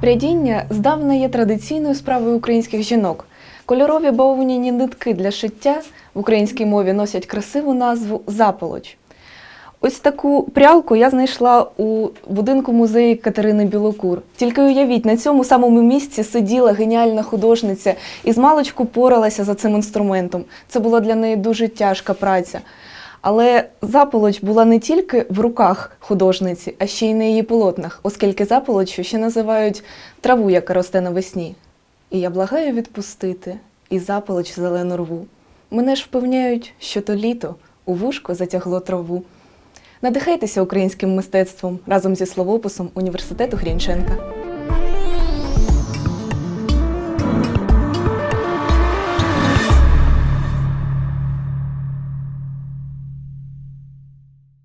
Прядіння здавна є традиційною справою українських жінок. Кольорові бавовняні нитки для шиття в українській мові носять красиву назву заполоч. Ось таку прялку я знайшла у будинку музею Катерини Білокур. Тільки уявіть, на цьому самому місці сиділа геніальна художниця і з маличку поралася за цим інструментом. Це була для неї дуже тяжка праця. Але заполоч була не тільки в руках художниці, а ще й на її полотнах, оскільки заполочю ще називають траву, яка росте навесні. І я благаю відпустити і заполоч зелену рву. Мене ж впевняють, що то літо у вушко затягло траву. Надихайтеся українським мистецтвом разом зі словописом університету Грінченка.